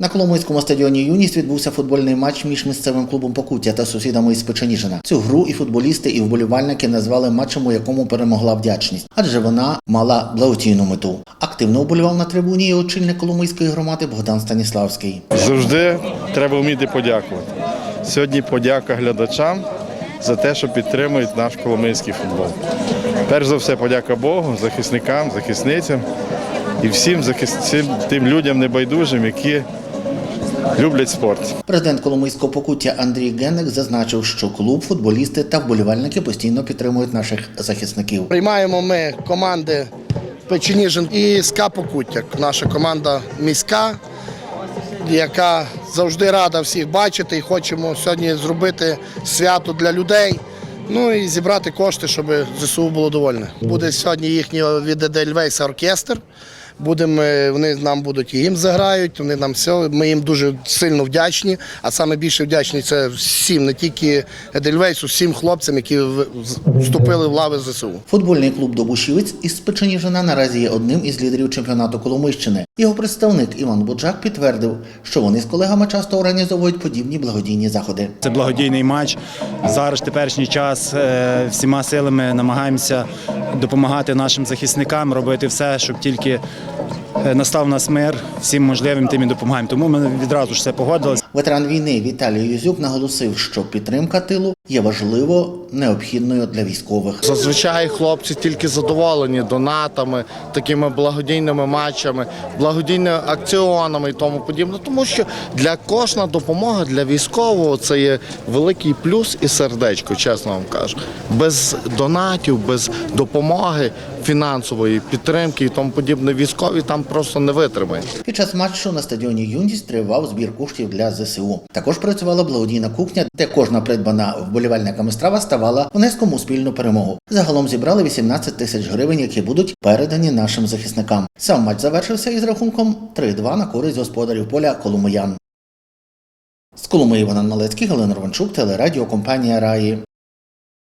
На Коломийському стадіоні Юність відбувся футбольний матч між місцевим клубом Покуття та сусідами із Печеніжина. Цю гру і футболісти, і вболівальники назвали матчем, у якому перемогла вдячність, адже вона мала благодійну мету. Активно вболівав на трибуні і очільник Коломийської громади Богдан Станіславський. Завжди треба вміти подякувати. Сьогодні подяка глядачам за те, що підтримують наш коломийський футбол. Перш за все, подяка Богу, захисникам, захисницям і всім захис- всім тим людям небайдужим, які люблять спорт. Президент Коломийського покуття Андрій Генник зазначив, що клуб, футболісти та вболівальники постійно підтримують наших захисників. Приймаємо ми команди Печеніжин і СКА Покуття. Наша команда міська, яка завжди рада всіх бачити і хочемо сьогодні зробити свято для людей. Ну і зібрати кошти, щоб ЗСУ було довольне. Буде сьогодні їхній від Едельвейса оркестр. Будемо, е, вони нам будуть і їм заграють, вони нам все. Ми їм дуже сильно вдячні. А саме більше вдячні це всім, не тільки Едельвейсу, всім хлопцям, які вступили в лави ЗСУ. Футбольний клуб Добушівець із Печеніжина наразі є одним із лідерів чемпіонату Коломийщини. Його представник Іван Буджак підтвердив, що вони з колегами часто організовують подібні благодійні заходи. Це благодійний матч. Зараз теперішній час е, всіма силами намагаємося допомагати нашим захисникам, робити все, щоб тільки настав нас мир, всім можливим тим і допомагаємо. Тому ми відразу ж все погодилися. Ветеран війни Віталій Юзюк наголосив, що підтримка тилу є важливо необхідною для військових. Зазвичай хлопці тільки задоволені донатами, такими благодійними матчами, благодійними акціонами і тому подібне. Тому що для кожна допомога для військового це є великий плюс і сердечко, чесно вам кажу. Без донатів, без допомоги фінансової підтримки і тому подібне, військові там просто не витримають. Під час матчу на стадіоні Юність тривав збір коштів для ЗСУ. Також працювала благодійна кухня, де кожна придбана вболівальниками страва ставала внеском у спільну перемогу. Загалом зібрали 18 тисяч гривень, які будуть передані нашим захисникам. Сам матч завершився із рахунком 3-2 на користь господарів поля Коломиян. З Коломиї Іван Малецький, Галина Рванчук, телерадіокомпанія Раї.